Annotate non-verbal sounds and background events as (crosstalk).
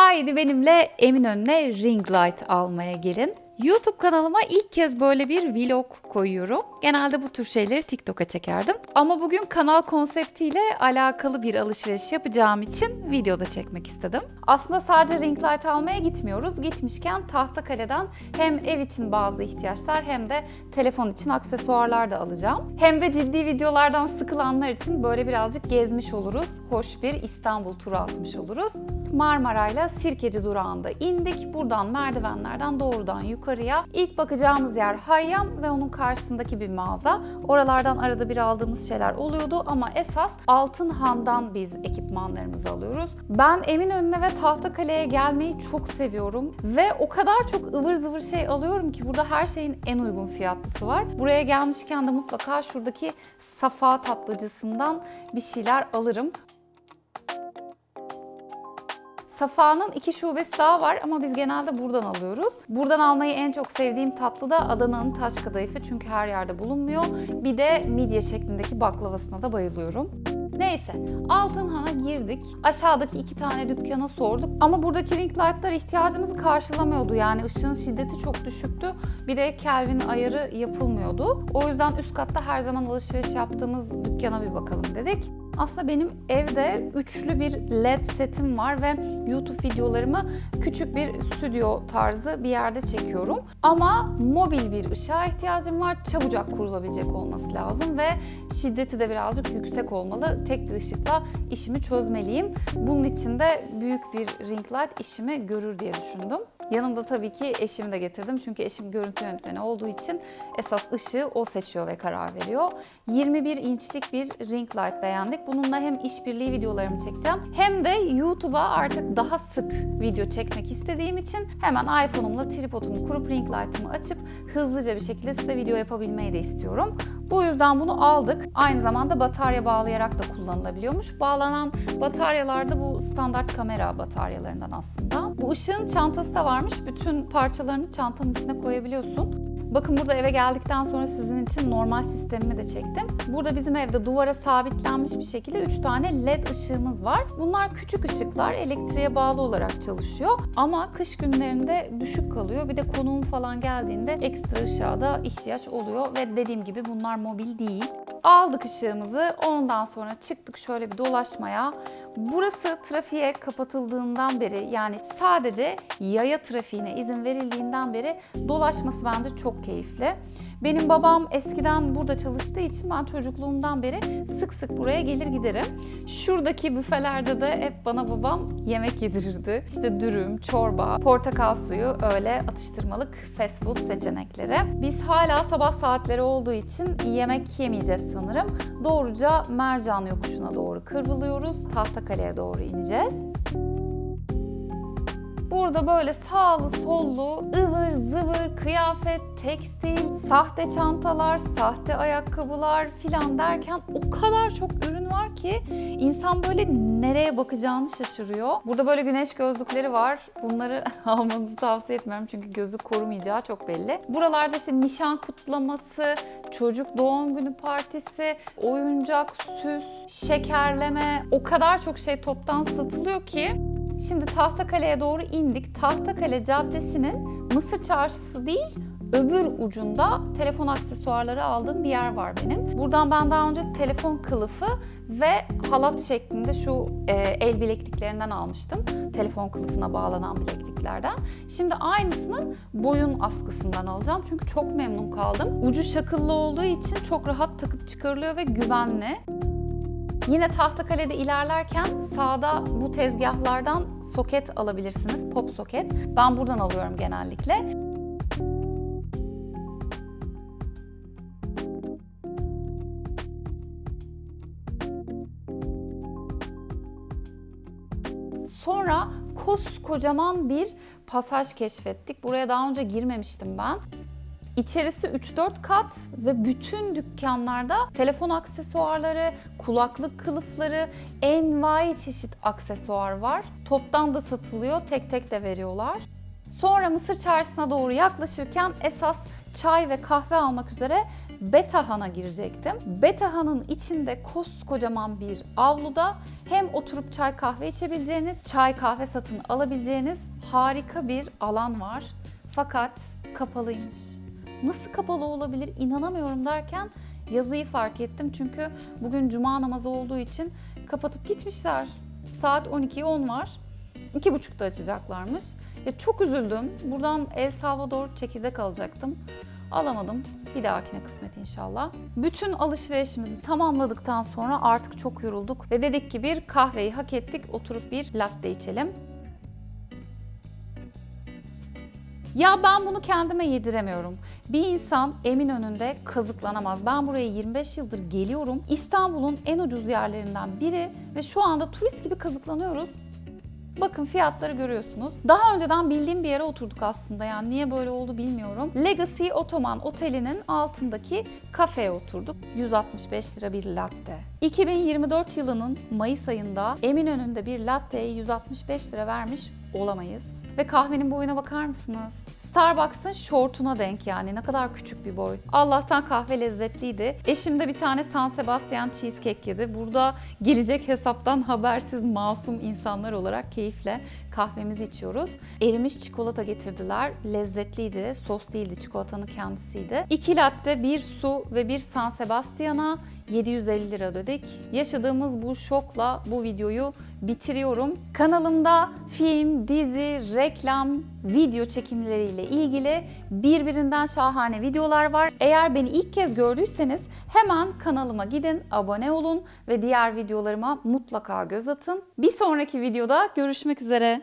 Haydi benimle Eminönü'ne ring light almaya gelin. YouTube kanalıma ilk kez böyle bir vlog koyuyorum. Genelde bu tür şeyleri TikTok'a çekerdim. Ama bugün kanal konseptiyle alakalı bir alışveriş yapacağım için videoda çekmek istedim. Aslında sadece ring light almaya gitmiyoruz. Gitmişken Tahtakale'den hem ev için bazı ihtiyaçlar hem de telefon için aksesuarlar da alacağım. Hem de ciddi videolardan sıkılanlar için böyle birazcık gezmiş oluruz. Hoş bir İstanbul turu atmış oluruz. Marmaray'la Sirkeci durağında indik. Buradan merdivenlerden doğrudan yukarıya. İlk bakacağımız yer Hayyam ve onun karşısındaki bir mağaza. Oralardan arada bir aldığımız şeyler oluyordu ama esas Altınhan'dan biz ekipmanlarımızı alıyoruz. Ben Eminönü'ne ve Tahtakale'ye gelmeyi çok seviyorum ve o kadar çok ıvır zıvır şey alıyorum ki burada her şeyin en uygun fiyatlısı var. Buraya gelmişken de mutlaka şuradaki Safa tatlıcısından bir şeyler alırım. Safa'nın iki şubesi daha var ama biz genelde buradan alıyoruz. Buradan almayı en çok sevdiğim tatlı da Adana'nın taş kadayıfı çünkü her yerde bulunmuyor. Bir de midye şeklindeki baklavasına da bayılıyorum. Neyse, Altınhan'a girdik. Aşağıdaki iki tane dükkana sorduk. Ama buradaki ring light'lar ihtiyacımızı karşılamıyordu. Yani ışığın şiddeti çok düşüktü. Bir de Kelvin ayarı yapılmıyordu. O yüzden üst katta her zaman alışveriş yaptığımız dükkana bir bakalım dedik. Aslında benim evde üçlü bir led setim var ve YouTube videolarımı küçük bir stüdyo tarzı bir yerde çekiyorum. Ama mobil bir ışığa ihtiyacım var. Çabucak kurulabilecek olması lazım ve şiddeti de birazcık yüksek olmalı. Tek bir ışıkla işimi çözmeliyim. Bunun için de büyük bir ring light işimi görür diye düşündüm. Yanımda tabii ki eşimi de getirdim. Çünkü eşim görüntü yönetmeni olduğu için esas ışığı o seçiyor ve karar veriyor. 21 inçlik bir ring light beğendik. Bununla hem işbirliği videolarımı çekeceğim hem de YouTube'a artık daha sık video çekmek istediğim için hemen iPhone'umla tripodumu kurup ring light'ımı açıp hızlıca bir şekilde size video yapabilmeyi de istiyorum. Bu yüzden bunu aldık. Aynı zamanda batarya bağlayarak da kullanılabiliyormuş. Bağlanan bataryalar da bu standart kamera bataryalarından aslında. Bu ışığın çantası da varmış. Bütün parçalarını çantanın içine koyabiliyorsun. Bakın burada eve geldikten sonra sizin için normal sistemimi de çektim. Burada bizim evde duvara sabitlenmiş bir şekilde 3 tane led ışığımız var. Bunlar küçük ışıklar, elektriğe bağlı olarak çalışıyor. Ama kış günlerinde düşük kalıyor. Bir de konuğum falan geldiğinde ekstra ışığa da ihtiyaç oluyor. Ve dediğim gibi bunlar mobil değil. Aldık ışığımızı. Ondan sonra çıktık şöyle bir dolaşmaya. Burası trafiğe kapatıldığından beri yani sadece yaya trafiğine izin verildiğinden beri dolaşması bence çok keyifli. Benim babam eskiden burada çalıştığı için ben çocukluğumdan beri sık sık buraya gelir giderim. Şuradaki büfelerde de hep bana babam yemek yedirirdi. İşte dürüm, çorba, portakal suyu öyle atıştırmalık fast food seçenekleri. Biz hala sabah saatleri olduğu için yemek yemeyeceğiz sanırım. Doğruca Mercan yokuşuna doğru kıvrılıyoruz. Tahtakale'ye doğru ineceğiz. Burada böyle sağlı sollu ıvır zıvır kıyafet, tekstil, sahte çantalar, sahte ayakkabılar filan derken o kadar çok ürün var ki insan böyle nereye bakacağını şaşırıyor. Burada böyle güneş gözlükleri var. Bunları (laughs) almanızı tavsiye etmiyorum çünkü gözü korumayacağı çok belli. Buralarda işte nişan kutlaması, çocuk doğum günü partisi, oyuncak, süs, şekerleme o kadar çok şey toptan satılıyor ki Şimdi Tahtakale'ye doğru indik. Tahtakale Caddesi'nin Mısır Çarşısı değil, öbür ucunda telefon aksesuarları aldığım bir yer var benim. Buradan ben daha önce telefon kılıfı ve halat şeklinde şu e, el bilekliklerinden almıştım. Telefon kılıfına bağlanan bilekliklerden. Şimdi aynısının boyun askısından alacağım. Çünkü çok memnun kaldım. Ucu şakıllı olduğu için çok rahat takıp çıkarılıyor ve güvenli. Yine Tahtakale'de ilerlerken sağda bu tezgahlardan soket alabilirsiniz. Pop soket. Ben buradan alıyorum genellikle. Sonra koskocaman bir pasaj keşfettik. Buraya daha önce girmemiştim ben. İçerisi 3-4 kat ve bütün dükkanlarda telefon aksesuarları, kulaklık kılıfları, envai çeşit aksesuar var. Toptan da satılıyor, tek tek de veriyorlar. Sonra Mısır Çarşısı'na doğru yaklaşırken esas çay ve kahve almak üzere Betahan'a girecektim. Betahan'ın içinde koskocaman bir avluda hem oturup çay kahve içebileceğiniz, çay kahve satın alabileceğiniz harika bir alan var. Fakat kapalıymış. Nasıl kapalı olabilir inanamıyorum derken yazıyı fark ettim. Çünkü bugün cuma namazı olduğu için kapatıp gitmişler. Saat 12'ye 10 var. İki buçukta açacaklarmış. Ya çok üzüldüm. Buradan El Salvador çekirdek alacaktım. Alamadım. Bir dahakine kısmet inşallah. Bütün alışverişimizi tamamladıktan sonra artık çok yorulduk ve dedik ki bir kahveyi hak ettik. Oturup bir latte içelim. Ya ben bunu kendime yediremiyorum. Bir insan emin önünde kazıklanamaz. Ben buraya 25 yıldır geliyorum. İstanbul'un en ucuz yerlerinden biri ve şu anda turist gibi kazıklanıyoruz. Bakın fiyatları görüyorsunuz. Daha önceden bildiğim bir yere oturduk aslında yani niye böyle oldu bilmiyorum. Legacy Ottoman Oteli'nin altındaki kafeye oturduk. 165 lira bir latte. 2024 yılının Mayıs ayında Eminönü'nde bir latte'ye 165 lira vermiş olamayız. Ve kahvenin boyuna bakar mısınız? Starbucks'ın şortuna denk yani ne kadar küçük bir boy. Allah'tan kahve lezzetliydi. Eşim de bir tane San Sebastian cheesecake yedi. Burada gelecek hesaptan habersiz masum insanlar olarak keyifle kahvemizi içiyoruz. Erimiş çikolata getirdiler. Lezzetliydi. Sos değildi, çikolatanın kendisiydi. İki latte, bir su ve bir San Sebastian'a 750 lira ödedik. Yaşadığımız bu şokla bu videoyu bitiriyorum. Kanalımda film, dizi, reklam, video çekimleriyle ilgili birbirinden şahane videolar var. Eğer beni ilk kez gördüyseniz hemen kanalıma gidin, abone olun ve diğer videolarıma mutlaka göz atın. Bir sonraki videoda görüşmek üzere.